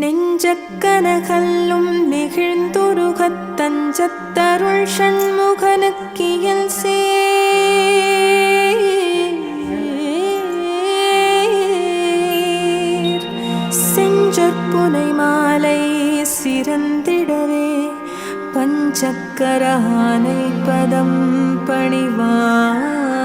நெஞ்சக்கனகல்லும் நெகிழ்ந்துருகத் தஞ்சத்தருள் ஷண்முகனுக்கியல் சேர் செஞ்சொற்புனை மாலை சிறந்திடவே பஞ்சக்கரானை பதம் பணிவான்.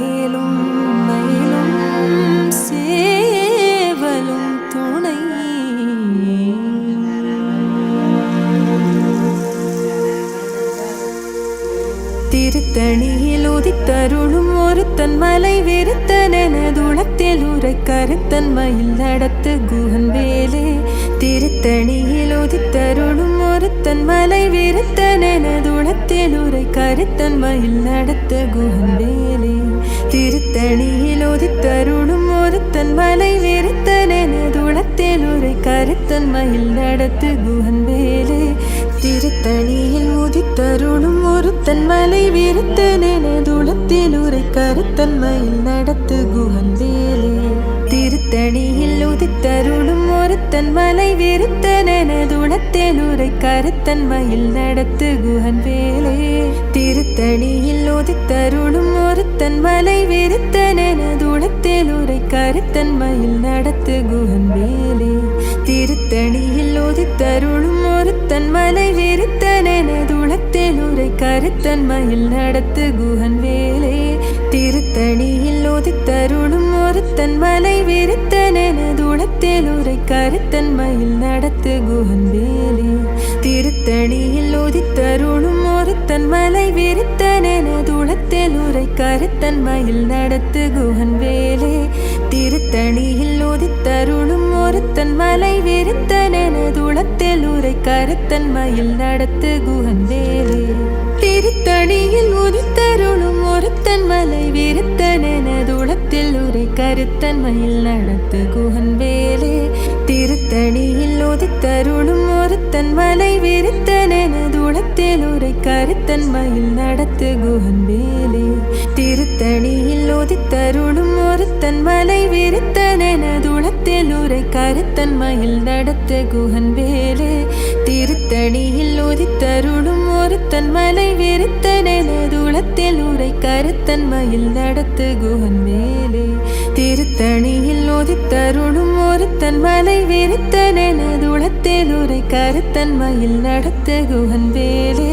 மேலும் மேலும் சேவலும் துணை. திருத்தணியில் உதித்தருளும் ஒருத்தன் மலை வெறுத்தனதுளத்தில் உரை கருத்தன் மயில் நடத்து குகன் வேலே. திருத்தணியில் உதித்தருளும் ஒருத்தன் மலை வெறுத்தனதுளத்தில் உரை கருத்தன் மயில் நடத்து குகன் வேலே. திருத்தணியில் உதித்தருளும் ஒருத்தன் மலை வெறுத்தனதுளத்தில் ஒரு கருத்தன் மயில் நடத்து குகன் வேலே திருத்தணியில் உதித்தருளும் ஒருத்தன் மலை விருத்தனதுளத்தில் ஒரு கருத்தன் மயில் நடத்து குகன் வேலே திருத்தணியில் உதித்தருளும் ஒருத்தன் மலை விருத்தனதுளத்தில் ஒரு கருத்தன் மயில் நடத்து குகன் வேலே திருத்தணியில் உதித்தருள் கருத்தன் மலை விருத்தனதுளத்தில் உரை கருத்தன் மயில் நடத்து குகன் மேலே. திருத்தணியில் உதித்தருளும் ஒருத்தன் மலை வெறுத்தனதுளத்தில் உரை கருத்தன் மயில் நடத்து குகன் வேலே திருத்தணியில் உதித்தருளும் ஒருத்தன் மலை வெறுத்தனதுளத்தில் உரை கருத்தன் மயில் நடத்து குகன் வேலே வெறுத்தனதுளத்தில் கருத்தன் மயில் நடத்து குகன் வேலே. திருத்தணியில் உதித்தருளும் ஒருத்தன் மலை வெறுத்தனதுளத்தில் உரை கருத்தன் மயில் நடத்து குகன் வேலே. திருத்தணியில் உதித்தருளும் ஒருத்தன் மலை வெறுத்தனதுளத்தில் உரை கருத்தன் மயில் நடத்து குகன் வேலே. திருத்தணியில் உதித்தருளும் ஒருத்தன் மலை வெறுத்தனதுளத்தில் உரை கருத்தன் மயில் நடத்து குகன் வேலே திருத்தணியில் உதித்தருளும் ஒருத்தன் மலை வெறுத்தனதுளத்தில் உரை கருத்தன் மயில் நடத்து குகன் வேலே திருத்தணியில் உதித்தருளும் ஒருத்தன் மலை வெறுத்தனதுளத்தில் உரை கருத்தன் மயில் நடத்து குகன் வேலே திருத்தணியில் உதித்தருளும் ஒருத்தன் மலை வெறுத்தனதுளத்தில் உரை கருத்தன் மயில் நடத்து குகன் வேலே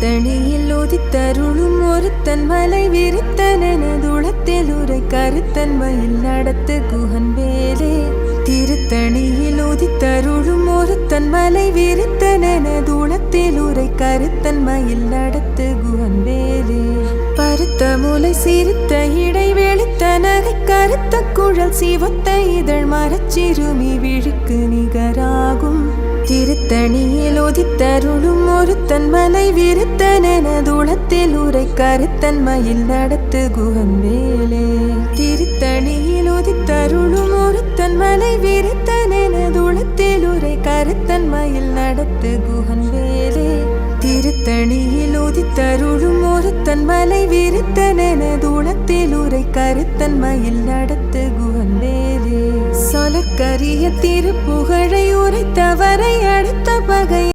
திருத்தணியில் உதித்தருளும் ஒருத்தன் மலை விரித்தனதுளத்தில் உரை கருத்தன் மயில் நடத்து குகன் வேலே. திருத்தணியில் உதித்தருளும் ஒருத்தன் மலை விரித்தனதுளத்தில் உரை கருத்தன் மயில் நடத்து குகன் வேலே. பருத்த முலை சிரித்த இடை வெளுத்த நகை கருத்த குழல் சிவத்த இதழ் மரச்சிறுமி விழுக்கு நிகராகும். திருத்தணியில் விருத்தன் ஒருத்தன் மலை விருத்தனதுளத்தில் உரை கருத்தன் மயில் நடத்து குகன் வேலே திருத்தணியில் உதித்தருளும் ஒருத்தன் மலை விரித்தனெனதுளத்தில் உரை கருத்தன் மயில் நடத்து குகன் வேலே திருத்தணியில் உதித்தருளும் ஒருத்தன் மலை விரித்தனெனதுளத்தில் உரை கருத்தன் மயில் நடத்து குகன் வேலே சொலக்கரிய திருப்புகழை உரைத்தவரை அடுத்த பகை